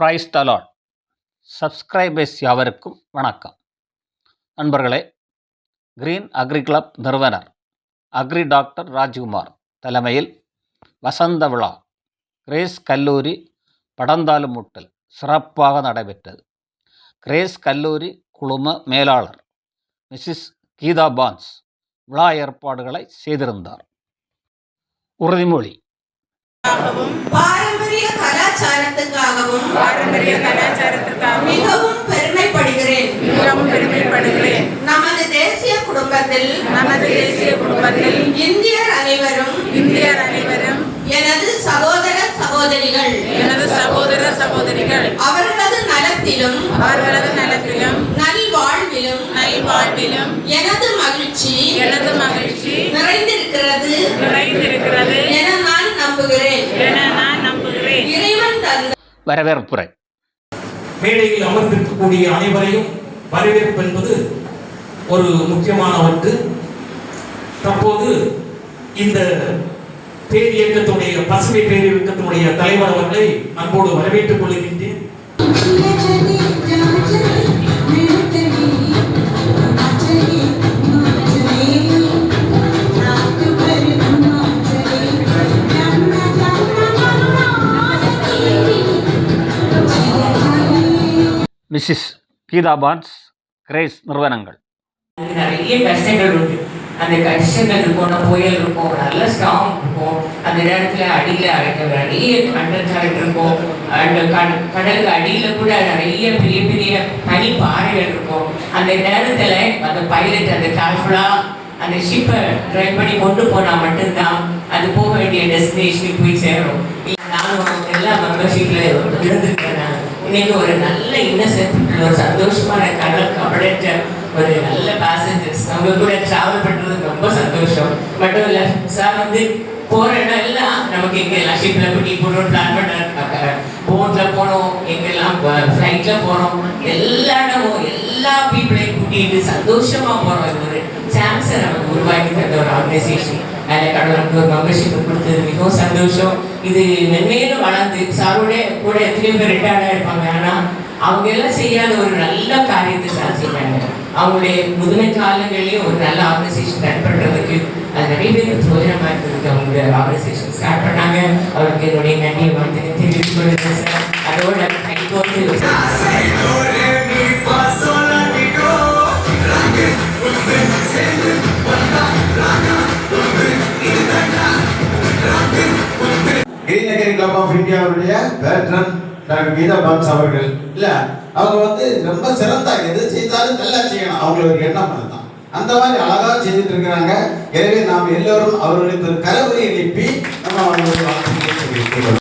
Price தலாட் subscribers யாவருக்கும் வணக்கம். நண்பர்களே கிரீன் அக்ரி கிளப் நிறுவனர் அக்ரி டாக்டர் ராஜ்குமார் தலைமையில் வசந்த விழா கிரேஸ் கல்லூரி படந்தாலுமூட்டல் சிறப்பாக நடைபெற்றது. கிரேஸ் கல்லூரி குழும மேலாளர் மிஸ்ஸஸ் கீதா பான்ஸ் விழா ஏற்பாடுகளை செய்திருந்தார். உறுதிமொழி. கலாச்சாரத்துக்காகவும் பாரம்பரிய கலாச்சாரத்திற்காக மிகவும் பெருமைப்படுகிறேன். மிகவும் பெருமைப்படுகிறேன். நமது தேசிய குடும்பத்தில் நமது தேசிய குடும்பத்தில் இந்தியர் அனைவரும் இந்தியர் அனைவரும் எனது சகோதர சகோதரிகள் எனது சகோதர சகோதரிகள் அவர்களது நலத்திலும் அவர்களது நலத்திலும் நல்வாழ்விலும் நல்வாழ்விலும் எனது மகிழ்ச்சி எனது மகிழ்ச்சி நிறைந்திருக்கிறது நிறைந்திருக்கிறது என நான் நம்புகிறேன். என நான் வரவேற்புரை. மேடையில் அமர்ந்திருக்கக்கூடிய அனைவரையும் வரவேற்பு என்பது ஒரு முக்கியமான ஒன்று. தற்போது இந்த பேர் இயக்கத்துடைய பசுமை பேரியக்கத்தினுடைய தலைவர் அவர்களை அன்போடு வரவேற்றுக் கொள்கின்றேன். மிஸ்ஸிஸ் கீதா பான்ஸ் கிரேஸ் நிறுவனங்கள் நிறைய கஷ்டங்கள் உண்டு. அந்த கஷ்டங்கள் இருக்கும் நம்ம புயல் இருக்கும் நல்ல ஸ்ட்ராங் இருக்கும். அந்த நேரத்தில் அடியில் அடைக்க நிறைய அண்டர் கரண்ட் இருக்கும். அந்த கட- கடலுக்கு அடியில் கூட நிறைய பெரிய பெரிய பனி பாறைகள் இருக்கும். அந்த நேரத்தில் அந்த பைலட் அந்த கேர்ஃபுல்லாக அந்த ஷிப்பை ட்ரைவ் பண்ணி கொண்டு போனால் மட்டும்தான் அது போக வேண்டிய டெஸ்டினேஷனுக்கு போய் சேரும். நானும் எல்லா மெம்பர்ஷிப்பில் இருந்துருக்கேன் இன்னைக்கு ஒரு நல்ல இன்னசென்ட் ஒரு சந்தோஷமான கடல் கபடற்ற ஒரு நல்ல பேசஞ்சர்ஸ் அவங்க கூட டிராவல் பண்றது ரொம்ப சந்தோஷம். மட்டும் இல்ல சார் வந்து போற இடம் எல்லாம் நமக்கு எங்க எல்லாம் கூட்டி போகணும் பிளான் பண்ண போட்ல போனோம் எங்கெல்லாம் ஃப்ளைட்ல போனோம். எல்லா இடமும் எல்லா பீப்புளையும் கூட்டிட்டு சந்தோஷமா போறோம். ஒரு சான்ஸை நமக்கு உருவாக்கி தந்த ஒரு ஆர்கனைசேஷன் அதில் கடவுளுக்கு ஒரு மெம்பர்ஷிப் கொடுத்தது. மிகவும் சந்தோஷம். இது மென்மேலும் வளர்ந்து சாருடைய கூட எத்தனையோ பேர் ரிட்டையர்டாக இருப்பாங்க. ஆனால் அவங்க எல்லாம் செய்யாத ஒரு நல்ல காரியத்தை சார் செய்றாங்க. அவங்களுடைய முதுமை காலங்களையும் ஒரு நல்ல ஆர்கனைசேஷன் ரன் பண்ணுறதுக்கு அது நிறைய பேர் பிரயோஜனமாக இருக்கிறதுக்கு அவங்க ஆர்கனைசேஷன் ஸ்டார்ட் பண்ணாங்க. அவருக்கு என்னுடைய நன்றியை வந்து தெரிவித்துக் கொள்கிறேன் சார். அதோட கைகோர்த்து கிரீனகிரி கிளப் ஆஃப் இந்தியாவுடைய பேட்ரன் டாக்டர் கீதா பான்ஸ் அவர்கள். இல்ல அவங்க வந்து ரொம்ப சிறந்தா எது செய்தாலும் நல்லா செய்யணும். அவங்களுக்கு எண்ணம் அதுதான். அந்த மாதிரி அழகா செஞ்சுட்டு இருக்கிறாங்க. எனவே நாம் எல்லோரும் அவர்களுக்கு ஒரு கரவரை எழுப்பி நம்ம அவங்களுக்கு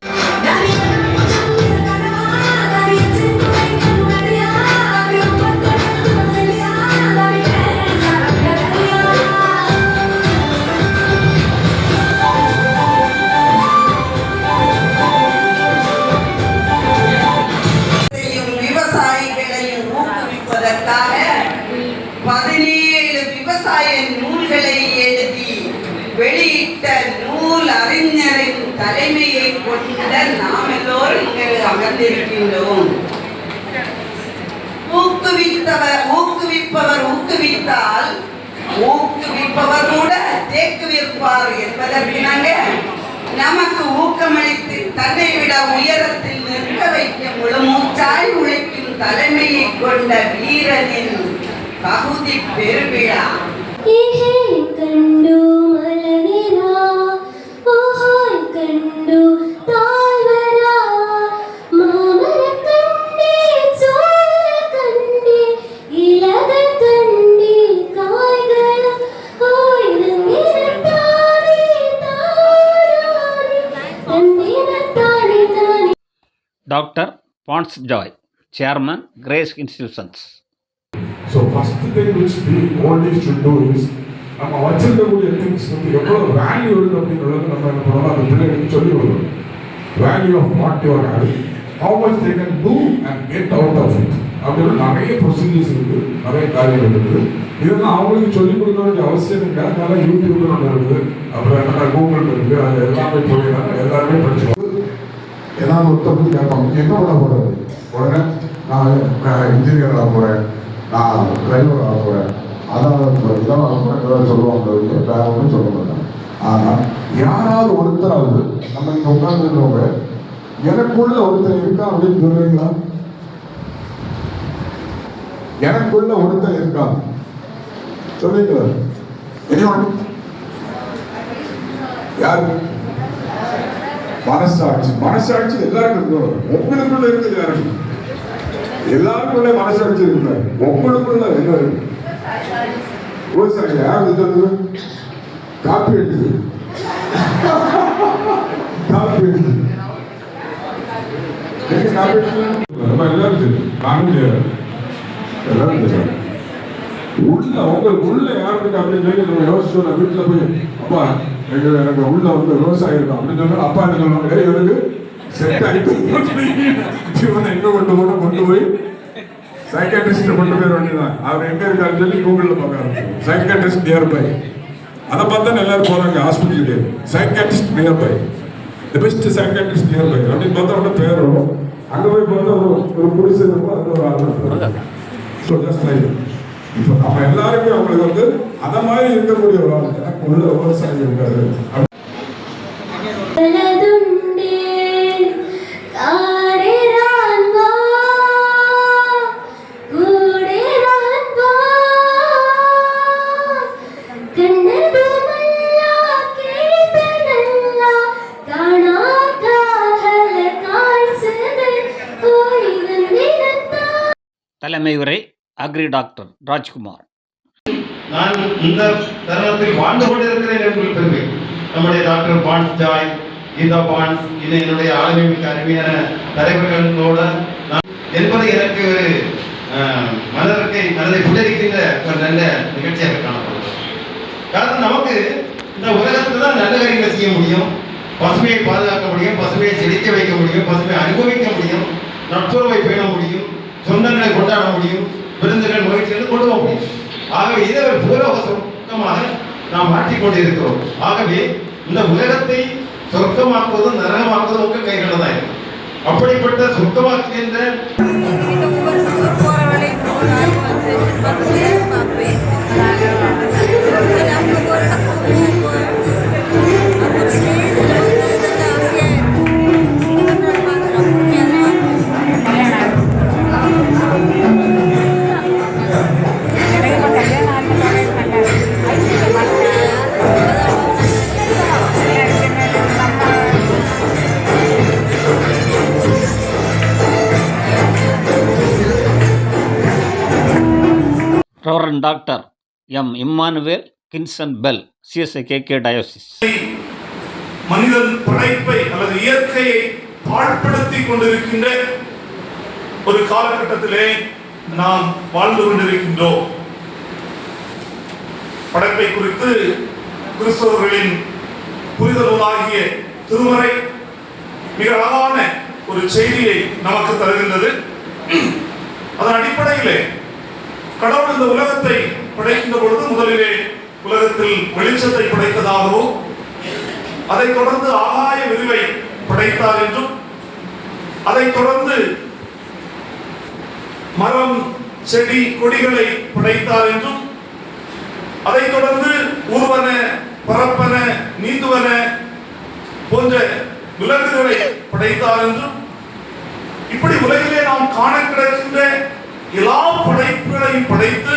நாம் எல்லோரும் இங்கே அமர்ந்திருக்கின்றோம் ஊக்குவித்தவர் ஊக்குவிப்பவர் ஊக்குவித்தால் ஊக்குவிப்பவர் கூட தேக்குவிப்பார் என்பதற்கிணங்க நமக்கு ஊக்கமளித்து தன்னை விட உயரத்தில் நிற்க வைக்க முழுமூச்சாய் உழைக்கும் தலைமையை கொண்ட வீரனின் பகுதி பெருவிழா. கண்டு மலனிலா கண்டு பான்ஸ் Joy chairman Grace institutions so first thing which we only should do is நம்ம வச்சிருக்கக்கூடிய திங்ஸ் வந்து எவ்வளோ வேல்யூ இருக்குது அப்படிங்கிறது நம்ம என்ன பண்ணணும் அந்த பிள்ளைகளுக்கு சொல்லி கொடுக்கணும். Value of what your having how much they can do and get out of it அப்படின்னு நிறைய ப்ரொசீஜர்ஸ் இருக்கு நிறைய காரியங்கள் இருக்குது இதெல்லாம் அவங்களுக்கு சொல்லிக் கொடுக்க வேண்டிய அவசியம் இல்லை. அதனால யூடியூப்ல ஒன்று இருக்குது அப்புறம் என்ன கூகுள் இருக்குது அது எல்லாமே போயிடலாம் எல்லாருமே படிச்சுக்கலாம். ஏதாவது ஒருத்தர் கேட்பாங்க. என்ன பண்ண போறது உடனே நான் இன்ஜினியர் ஆக போகிறேன் நான் டிரைவர் ஆக போகிறேன் அதான் இதான் ஆக போகிறேன் ஏதாவது சொல்லுவாங்க வேற ஒன்றும் சொல்ல மாட்டாங்க. ஆனால் யாராவது ஒருத்தராவது நம்ம இங்கே உட்கார்ந்துருக்கவங்க எனக்குள்ள ஒருத்தர் இருக்கா அப்படின்னு சொல்றீங்களா? எனக்குள்ள ஒருத்தர் இருக்கா? சொல்றீங்களா? anyone? யாரு? மனசாட்சி மனசாட்சி எல்லாருக்கும் இருக்கணும் உங்களுக்குள்ள இருக்குது யாருக்கு எல்லாருக்குள்ள மனசாட்சி இருக்கிறார் உங்களுக்குள்ள என்ன இருக்கு? விவசாயி யார் சொல்லுது காப்பி அடிக்குது காப்பி அடிக்குது நம்ம எல்லாரும் தெரியும் நானும் எல்லாரும் தெரியும் உள்ள உங்களுக்கு உள்ள யாருக்கு அப்படின்னு சொல்லி நம்ம யோசிச்சோம் நான் வீட்டுல போய் அப்பா எங்க எனக்கு உள்ள வந்து விவசாயம் இருக்கும். அப்படின்னு சொன்னா அப்பா என்ன சொல்லுவாங்க "ஏய், இவனுக்கு செட் ஆயிட்டு இவனை எங்க கொண்டு போன? கொண்டு போய் சைக்காட்ரிஸ்ட் கொண்டு போய் வேண்டியதான் அவர் எங்க இருக்காருன்னு சொல்லி கூகுள்ல பார்க்க ஆரம்பிச்சோம் சைக்காட்ரிஸ்ட் நியர்பை அதை பார்த்தா எல்லாரும் போறாங்க ஹாஸ்பிட்டலுக்கு psychiatrist nearby the best psychiatrist nearby அப்படின்னு பார்த்தா உடனே பேர் வரும் அங்க போய் பார்த்தா ஒரு ஒரு புரிசு இருக்கும் அது ஒரு ஆள் ஸோ ஜஸ்ட் லைக் இப்போ நம்ம எல்லாருமே அவங்களுக்கு வந்து அந்த மாதிரி இருக்கக்கூடிய ஒரு ஆள் எனக்கு உள்ள விவசாயி இருக்காரு தலைமை உரை அக்ரி டாக்டர் ராஜ்குமார் நான் இந்த தருணத்தில் வாழ்ந்து கொண்டிருக்கிறேன் என்று பெருமை நம்முடைய டாக்டர் பான்ஸ் ஜாய் கீதா பான்ஸ் இது என்னுடைய ஆளுமை மிக்க அருமையான தலைவர்களோட நான் என்பது எனக்கு ஒரு மனதிற்கு மனதை புல்லரிக்கின்ற ஒரு நல்ல நிகழ்ச்சியாக காணப்படுகிறது. காரணம் நமக்கு இந்த உலகத்தில் தான் நல்ல காரியங்களை செய்ய முடியும். பசுமையை பாதுகாக்க முடியும் பசுமையை செழிக்க வைக்க முடியும் பசுமையை அனுபவிக்க முடியும் நட்புறவை பேண முடியும் சொந்தங்களை கொண்டாட முடியும். விருந்துகள் மகிழ்ச்சிகள் கொடுவோம் ஆகவே இதை ஒரு பூரக சொர்க்கமாக நாம் மாற்றிக்கொண்டிருக்கிறோம் ஆகவே இந்த உலகத்தை சொர்க்கமாக்குவதும் நரகமாக்குவதும் உங்கள் கைகளில் தான் இருக்கும் அப்படிப்பட்ட சொர்க்கமாக்குகின்ற reverend doctor M Immanuel Kinson bell CSI K diocese மனிதன் படைப்பை அல்லது இயற்கையை பாழ்படுத்தி கொண்டிருக்கின்ற ஒரு காலகட்டத்திலே நாம் வாழ்ந்து கொண்டிருக்கின்றோம். படைப்பை குறித்து கிறிஸ்தவர்களின் புரிதலாகிய திருமறை மிக அழகான ஒரு செய்தியை நமக்கு தருகின்றது. அதன் அடிப்படையிலே கடவுள் இந்த உலகத்தை படைக்கின்ற பொழுது முதலிலே உலகத்தில் வெளிச்சத்தை படைத்ததாகவும் அதைத் தொடர்ந்து ஆகாய விரிவை படைத்தார் என்றும் அதைத் தொடர்ந்து மரம் செடி கொடிகளை படைத்தார் என்றும் அதைத் தொடர்ந்து ஊர்வன பரப்பன நீந்துவன போன்ற விலங்குகளை படைத்தார் என்றும் இப்படி உலகிலே நாம் காண கிடக்கின்ற எல்லா படைப்புகளையும் படைத்து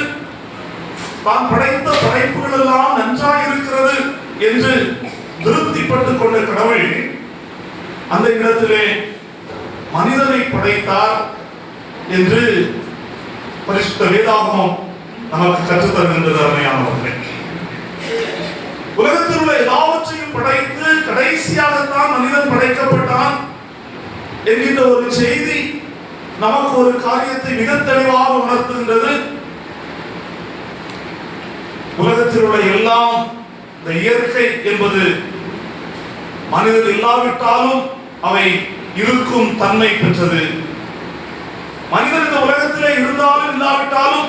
தான் படைத்த படைப்புகள் எல்லாம் நன்றாக இருக்கிறது என்று திருப்திப்பட்டுக் கொண்ட கடவுள் அந்த இடத்திலே மனிதனை படைத்தார் என்று பரிசுத்த வேதாகமம் நமக்கு கற்றுத்தருகின்றது அருமையானவர்களே. உலகத்தில் உள்ள எல்லாவற்றையும் படைத்து கடைசியாகத்தான் மனிதன் படைக்கப்பட்டான் என்கின்ற ஒரு செய்தி நமக்கு ஒரு காரியத்தை மிக தெளிவாக உணர்த்துகின்றது. உலகத்தில் உள்ள எல்லாம் இந்த இயற்கை என்பது மனிதர் இல்லாவிட்டாலும் அவை இருக்கும் தன்மை பெற்றது. மனிதன் இந்த உலகத்திலே இருந்தாலும் இல்லாவிட்டாலும்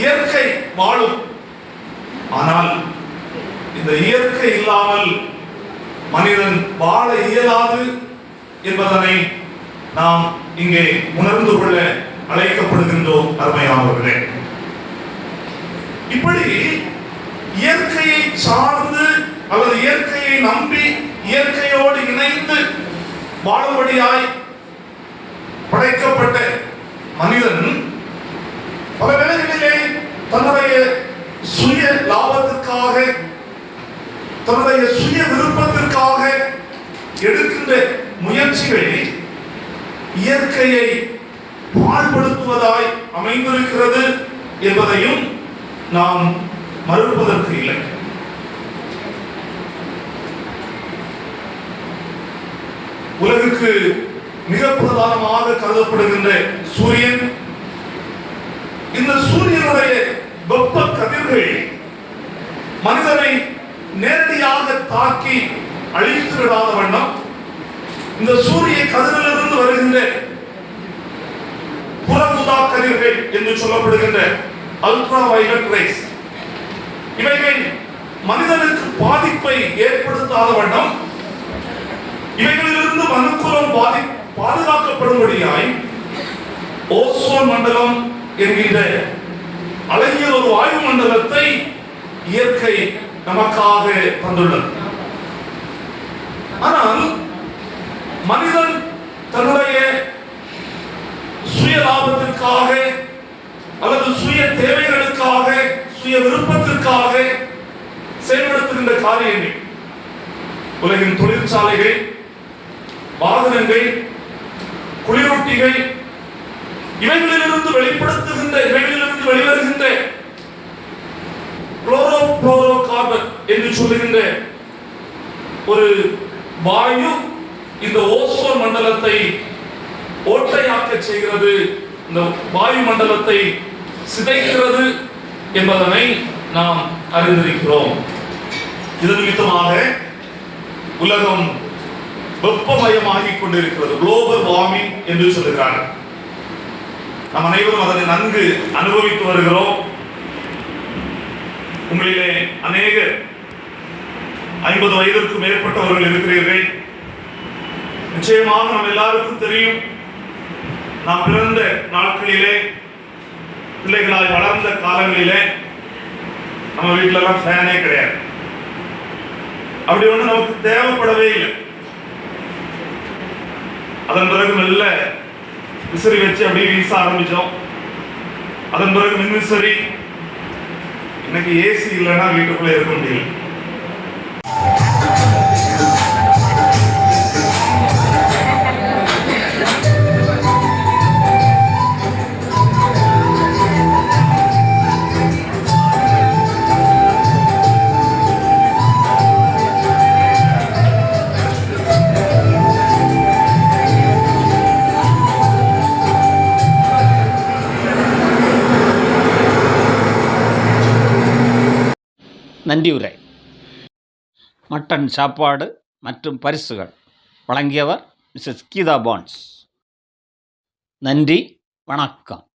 இயற்கை வாழும். ஆனால் இந்த இயற்கை இல்லாமல் மனிதன் வாழ இயலாது என்பதனை நாம் இங்கே உணர்ந்து கொள்ள அழைக்கப்படுகின்றோம் அருமையானவர்களே. இப்படி இயற்கையை சார்ந்து அல்லது இயற்கையை நம்பி இயற்கையோடு இணைந்து வாழும்படியாய் படைக்கப்பட்ட மனிதன் பல வேளைகளிலே தன்னுடைய சுய லாபத்திற்காக தன்னுடைய சுய விருப்பத்திற்காக எடுக்கின்ற முயற்சிகளை இயற்கையை பாழ்படுத்துவதாய் அமைந்திருக்கிறது என்பதையும் நாம் மறுப்பதற்கு இல்லை. உலகுக்கு மிக பிரதானமாக கருதப்படுகின்ற சூரியன் இந்த சூரியனுடைய வெப்ப கதிர்கள் மனிதனை நேரடியாக தாக்கி அழித்து விடாத வண்ணம் இந்த சூரிய கதிரிலிருந்து வருகின்ற புறமுதா கதிர்கள் என்று சொல்லப்படுகின்ற அல்ட்ரா வைலட் ரேஸ் இவைகள் மனிதனுக்கு பாதிப்பை ஏற்படுத்தாத வண்ணம். இவைகளிலிருந்து மனுக்குலம் பாதி பாதுகாக்கப்படும்படியாய் ஓசோன் மண்டலம் என்கின்ற அழகிய ஒரு வாயு மண்டலத்தை இயற்கை நமக்காக தந்துள்ளது. ஆனால் மனிதன் தன்னுடைய சுய லாபத்திற்காக அல்லது சுய தேவைகளுக்காக சுய விருப்பத்திற்காக செயல்படுத்துகின்ற காரியங்கள் உலகின் தொழிற்சாலைகள் வாகனங்கள் குளிரூட்டிகள் இவைகளிலிருந்து வெளிப்படுத்துகின்ற இவைகளிலிருந்து வெளிவருகின்ற குளோரோ புளோரோ கார்பன் என்று சொல்லுகின்ற ஒரு வாயு இந்த ஓசோன் மண்டலத்தை ஓட்டையாக்க செய்கிறது இந்த வாயு மண்டலத்தை சிதைக்கிறது என்பதனை நாம் அறிந்திருக்கிறோம். இது நிமித்தமாக உலகம் வெப்பமயமாகி கொண்டிருக்கிறது. குளோபல் வார்மிங் என்று சொல்லுகிறார்கள் நாம் அனைவரும் அதனை நன்கு அனுபவித்து வருகிறோம். உங்களிலே அநேகர் ஐம்பது வயதிற்கு மேற்பட்டவர்கள் இருக்கிறீர்கள். நிச்சயமாக நம்ம எல்லாருக்கும் தெரியும் நாம் பிறந்த நாட்களிலே பிள்ளைகளால் வளர்ந்த காலங்களிலே நம்ம வீட்டில எல்லாம் ஃபேனே கிடையாது. அப்படி ஒண்ணு நமக்கு தேவைப்படவே இல்லை. அதன் பிறகு மெல்ல விசிறி வச்சு அப்படியே வீச ஆரம்பிச்சோம் அதன் பிறகு மின்விசிறி இன்னைக்கு ஏசி இல்லைன்னா வீட்டுக்குள்ளே இருக்க முடியல. நன்றியுரை மட்டன் சாப்பாடு மற்றும் பரிசுகள் வழங்கியவர் மிஸ்ஸஸ் கீதா பான்ஸ். நன்றி வணக்கம்.